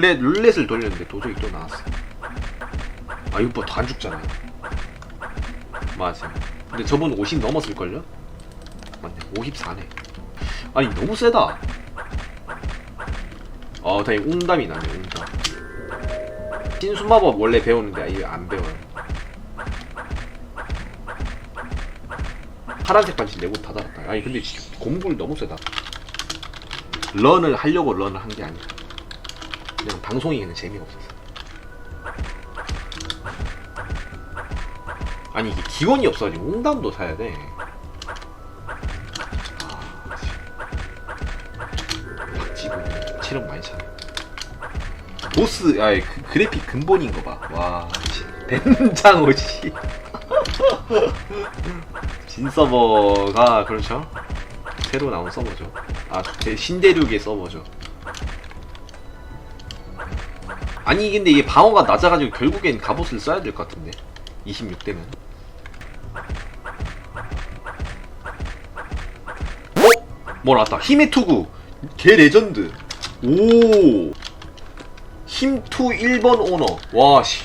룰렛 룰렛을 돌렸는데 도저히 또 나왔어. 아 이거 뭐안 죽잖아. 맞아. 근데 저분 50 넘었을 걸요? 맞네. 54네. 아니 너무 세다. 어, 다행히 웅담이 나네. 웅담. 신수마법 원래 배우는데 이게 안 배워요. 파란색 반지 내고 다 달았다. 아니 근데 진짜 공불 너무 세다. 런을 하려고 런을 한 게 아니라 그냥 방송이 그냥 재미가 없어서. 아니 이게 기원이 없어가지고 웅담도 사야 돼. 아, 박지고 7억 많이 차네. 보스, 아이 그, 그래픽 근본인 거 봐. 와, 씨. 진 서버가 그렇죠. 새로 나온 서버죠. 아, 제 신대륙의 서버죠. 아니 근데 이게 방어가 낮아가지고 결국엔 갑옷을 써야 될 것 같은데. 26대면. 어? 뭐 나왔다. 힘의 투구. 개 레전드. 오. 힘투 1번 오너. 와 씨.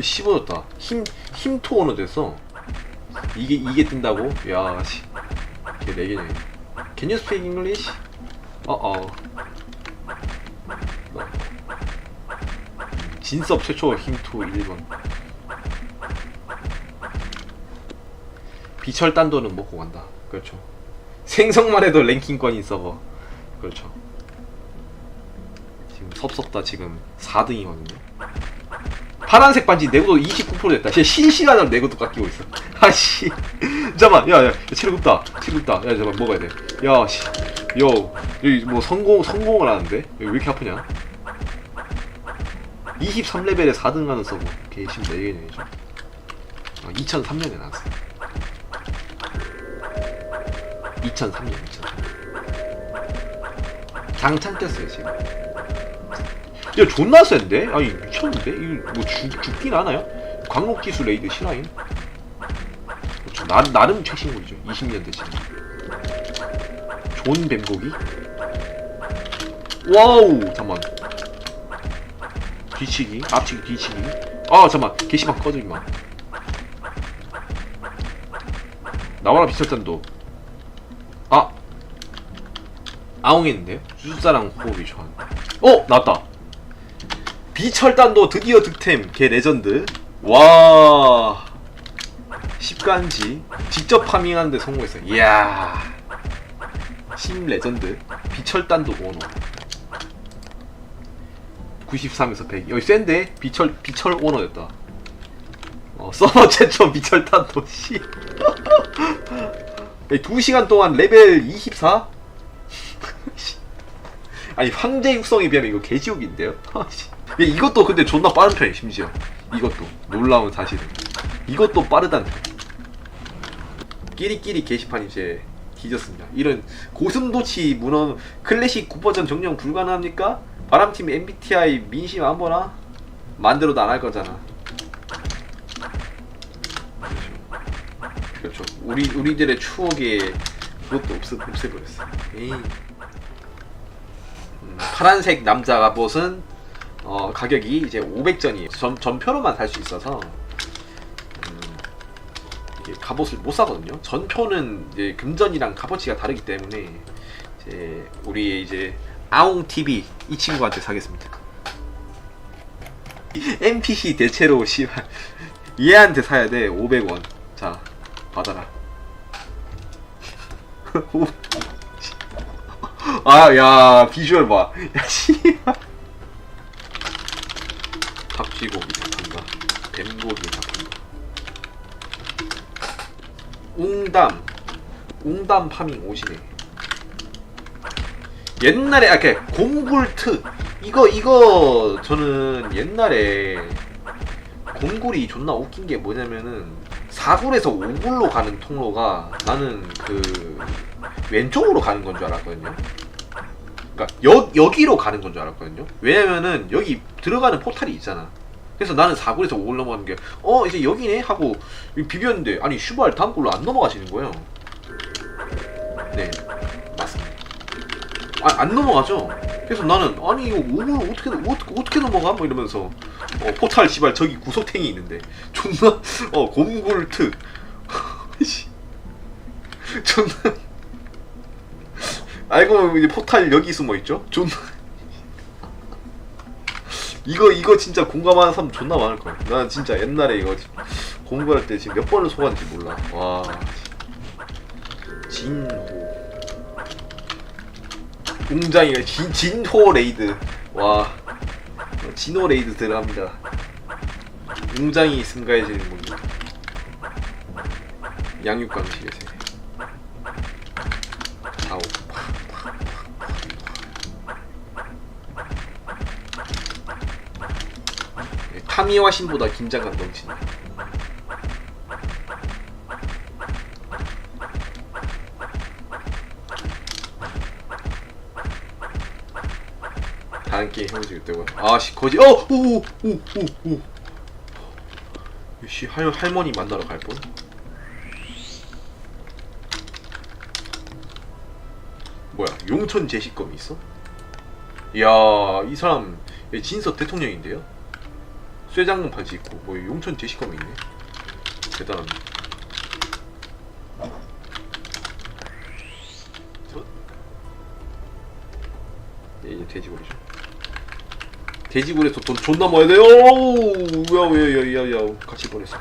씹어졌다. 힘 힘투 오너 됐어. 이게 이게 뜬다고? 야씨. 개 레게네. Can you speak English? 어어 진섭 최초 힘투 1번 비철 단도는 먹고 간다. 그렇죠. 생성만 해도 랭킹권인 서버 그렇죠. 지금 섭섭다 지금 4등이거든요. 파란색 반지 내구도 29% 됐다. 진짜 실시간으로 내구도 깎이고 있어. 아씨. 잠깐만. 야야 체력 없다. 체력 없다. 야 잠깐 먹어야 돼야씨. 요 여기 뭐 성공 성공을 하는데? 여기 왜 이렇게 아프냐 23레벨에 4등 하는 서버 개심 4개년이죠 아, 2003년에 나왔어 2003년 2003년 장창 꼈어요 지금 야 존나 센데? 아니 미쳤는데? 이거 뭐 죽, 죽긴 하나요? 광록기수 레이드? 그렇죠. 나, 나름 최신곡이죠 20년대 지금 존 뱀고기? 와우 잠만 뒤치기. 앞치기 뒤치기. 아 잠만. 게시판 꺼져 임마. 나와라 비철단도. 아. 아웅했는데요? 수사랑 호흡이 좋아한다 어! 나왔다. 비철단도 드디어 득템 개 레전드. 와. 10간지. 직접 파밍하는데 성공했어 이야. 심 레전드. 비철단도 오너 93에서 100 여기 센데 비철 비철 오너 됐다. 어 서버 최초 비철 탄도 씨. 2시간 동안 레벨 24? 아니 황제 육성에 비하면 이거 개지옥인데요? 이것도 근데 존나 빠른 편이 심지어. 이것도. 놀라운 사실은 이것도 빠르다는 편. 끼리끼리 게시판 이제 뒤졌습니다. 이런 고슴도치 문어 클래식 9버전 정령 불가능합니까? 바람팀 MBTI 민심 안 보나? 만들어도 안 할 거잖아 그렇죠. 우리, 우리들의 추억에 그것도 없애, 없애버렸어 에이. 음, 파란색 남자 갑옷은 어, 가격이 이제 500전이에요. 전, 전표로만 살 수 있어서 음, 이게 갑옷을 못 사거든요. 전표는 이제 금전이랑 값어치가 다르기 때문에 이제 우리 이제 아웅 TV 이 친구한테 사겠습니다. NPC 대체로 씨발 얘한테 사야 돼 500원. 자 받아라. 아야 비주얼 봐. 야 씨발. 박쥐고기 잡한다. 뱀고기 잡한다. 웅담. 웅담 파밍 오시네. 옛날에 아, 이렇게 곰굴트 이거 이거 저는 옛날에 곰굴이 존나 웃긴 게 뭐냐면은 사굴에서 오굴로 가는 통로가 나는 그 왼쪽으로 가는 건 줄 알았거든요. 그러니까 여, 여기로 가는 건 줄 알았거든요. 왜냐면은 여기 들어가는 포탈이 있잖아. 그래서 나는 사굴에서 오글 넘어가는 게 어 이제 여기네 하고 비볐는데 아니 슈발 다음 골로 안 넘어가시는 거예요. 네. 아, 안 넘어가죠. 그래서 나는 아니 이거 오물 어떻게 어떻게 어떻게 넘어가? 뭐 이러면서 어, 포탈 씨발 저기 구석탱이 있는데 존나 어 씨. 존나 알고 보면 이제 포탈 여기 숨어 있죠. 존나 이거 이거 진짜 공감하는 사람 존나 많을 거야. 난 진짜 옛날에 이거 공부할 때 지금 몇 번을 속았는지 몰라. 와 진호 웅장이가 진, 진호 레이드. 와. 진호 레이드 들어갑니다. 웅장이 승가해지는 겁니다 양육강식의 세계 아오 네, 타미와 신보다 긴장감 넘치네 게임 해보지 그때고요. 아씨 거지. 어, 오오오오오. 씨 할, 할머니 만나러 갈 뻔. 뭐야 용천 제시검이 있어? 이야 이 사람 얘 진석 대통령인데요? 쇠장군 바지 입고 뭐 용천 제시검이 있네. 얘 이제 돼지고리죠. 돼지고리에서 돈 존나 모아야 돼요. 야야야야야 같이 보냈어.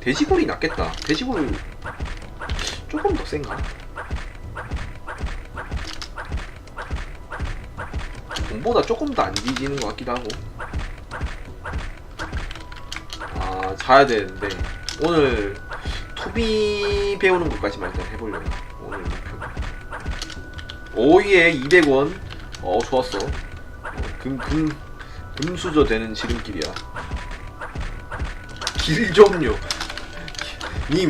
돼지고리 낫겠다. 돼지고리 조금 더 센가? 돈보다 조금 더 안 뒤지는 것 같기도 하고. 아 자야 되는데 오늘 투비 배우는 것까지만 일단 해보려고 오늘 목표. 오이에 200원. 어 좋았어. 금, 금, 금수저 되는 지름길이야. 길 좀요. 님,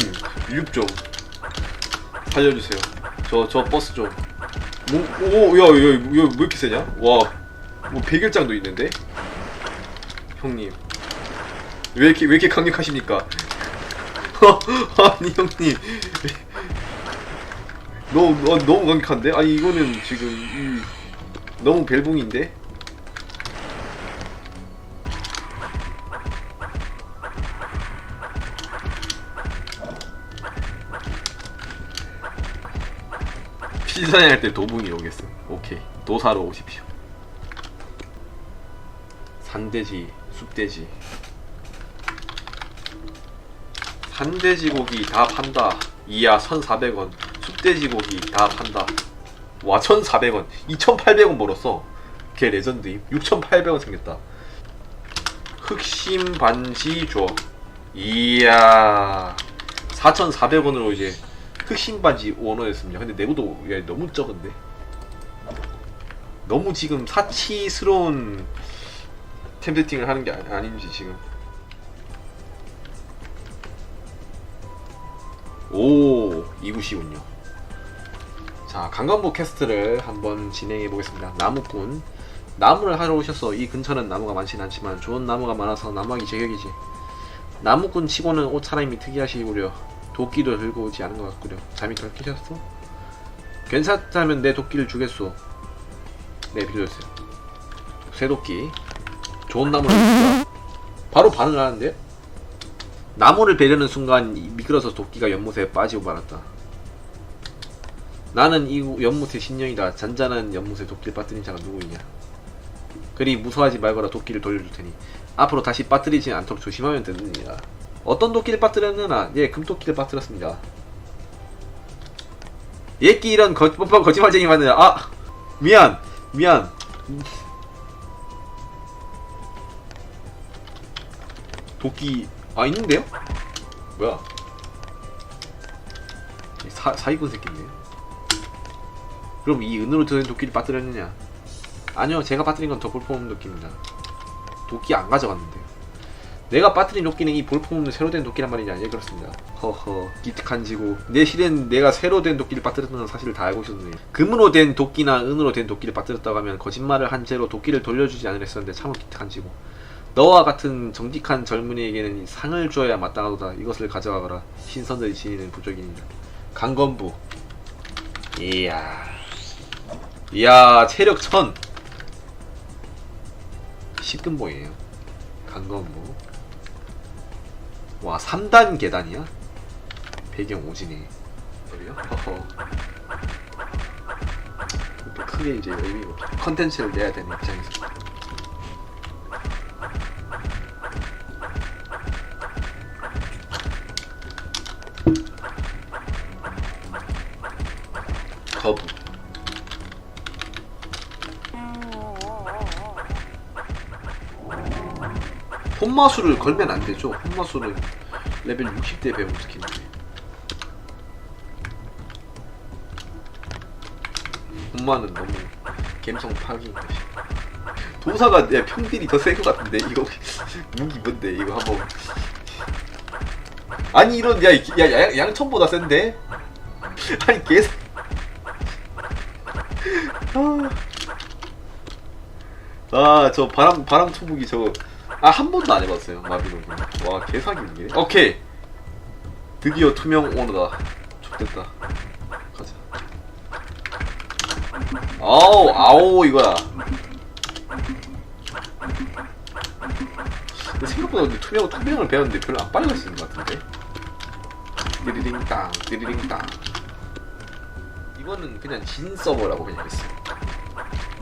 육 좀. 살려주세요. 저, 저 버스 좀. 뭐, 오, 야, 야, 야, 왜 이렇게 세냐? 와, 뭐, 백일장도 있는데? 형님. 왜 이렇게, 왜 이렇게 강력하십니까? 아니, 형님. 너무, 어, 너무 강력한데? 아니, 이거는 지금, 이, 너무 벨붕인데? 필사냥할 때 도붕이 오겠어. 오케이. 도사로 오십시오. 산돼지, 숲돼지. 산돼지 고기 다 판다. 이야 1,400원. 숲돼지 고기 다 판다. 와 1,400원. 2,800원 벌었어. 걔 레전드임. 6,800원 생겼다. 흑심 반시 줘. 이야 4,400원으로 이제 흑심 반지 원원했습니다. 근데 내구도 야, 너무 적은데. 너무 지금 사치스러운 템 세팅을 하는 게 아니- 아닌지 지금. 오 이구시군요. 자 강간부 캐스트를 한번 진행해 보겠습니다. 나무꾼 나무를 하러 오셔서 이 근처는 나무가 많진 않지만 좋은 나무가 많아서 나무하기 제격이지. 나무꾼 치고는 옷 차림이 특이하시구려. 도끼도 들고 오지 않은 것 같구려. 잠이 덜 깨셨어? 괜찮다면 내 도끼를 주겠소. 네 빌려주세요. 쇠도끼. 좋은 나무를 주자. 바로 반응을 하는데요? 나무를 베려는 순간 이- 미끄러서 도끼가 연못에 빠지고 말았다. 나는 이 연못의 신령이다. 잔잔한 연못에 도끼를 빠뜨린 자가 누구이냐? 그리 무서워하지 말거라 도끼를 돌려줄 테니 앞으로 다시 빠뜨리지 않도록 조심하면 되느니라. 어떤 도끼를 빠뜨렸느냐? 예, 금도끼를 빠뜨렸습니다. 얘끼 이런 거, 뻔뻔 거짓말쟁이 맞느냐? 아, 미안, 미안. 도끼 아 있는데요? 뭐야? 이사 사기꾼 새끼네. 그럼 이 은으로 든 도끼를 빠뜨렸느냐? 아니요, 제가 빠뜨린 건더 볼품없는 도끼입니다. 도끼 안 가져갔는데요. 내가 빠뜨린 도끼는 이 볼품 없는 새로 된 도끼란 말이냐? 예, 그렇습니다. 허허, 기특한 지고. 내 실은 내가 새로 된 도끼를 빠뜨렸다는 사실을 다 알고 있었네. 금으로 된 도끼나 은으로 된 도끼를 빠뜨렸다고 하면 거짓말을 한 채로 도끼를 돌려주지 않으랬었는데 참으로 기특한 지고. 너와 같은 정직한 젊은이에게는 이 상을 주어야 마땅하도다. 이것을 가져가거라. 신선들이 지니는 부족이니라. 강건부. 이야. 이야 체력 1000 식근봉이에요 강건부 와 3단 계단이야? 배경 오지네 그래요? 허허 또 크게 이제 의미 없죠. 컨텐츠를 내야 되는 입장에서. 거부 폰마술을 걸면 안 되죠. 폰마술은 레벨 60대 배우면 스킨인데. 폰마는 너무 감성 파악인 것이. 도사가 내 평딜이 더 센 것 같은데 이거 무기 뭔데 이거 한번. 아니 이런 야, 야, 야 양천보다 센데? 아니 계속 아 저 바람 바람 투북이 저거 아 한 번도 안 해봤어요 마비노기. 와 개사기인데? 오케이. 드디어 투명 오너다 좋됐다. 가자. 아우 아우 이거야. 근데 생각보다 근데 투명 투명을 배웠는데 별로 안 있는 것 같은데? 띠리링 땅 띠리링 땅. 이거는 그냥 진 서버라고 그냥 했어요.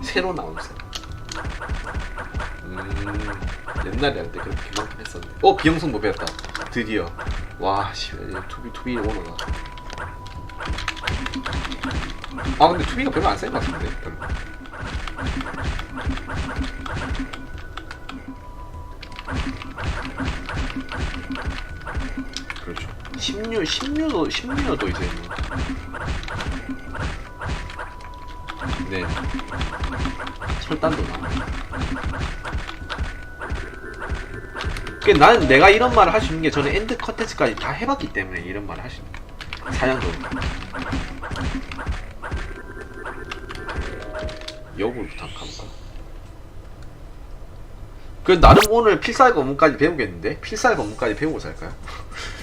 새로 나온 서버 음 옛날에 할 때 그렇게 많긴 했었는데 어 비영성도 배웠다. 드디어. 와 씨 투비 투비 오너다 아 근데 투비가 별로 안 센 것 같은데 별로. 그렇죠. 16, 16도 16도 이제 네 철단도 나. 그 나는 내가 이런 말을 할 수 있는 게 저는 엔드 컨텐츠까지 다 해봤기 때문에 이런 말을 거야. 사냥도. 역으로부터 한번 가볼까? 그 나름 오늘 필살 검문까지 배우겠는데? 필살 검문까지 배우고 살까요?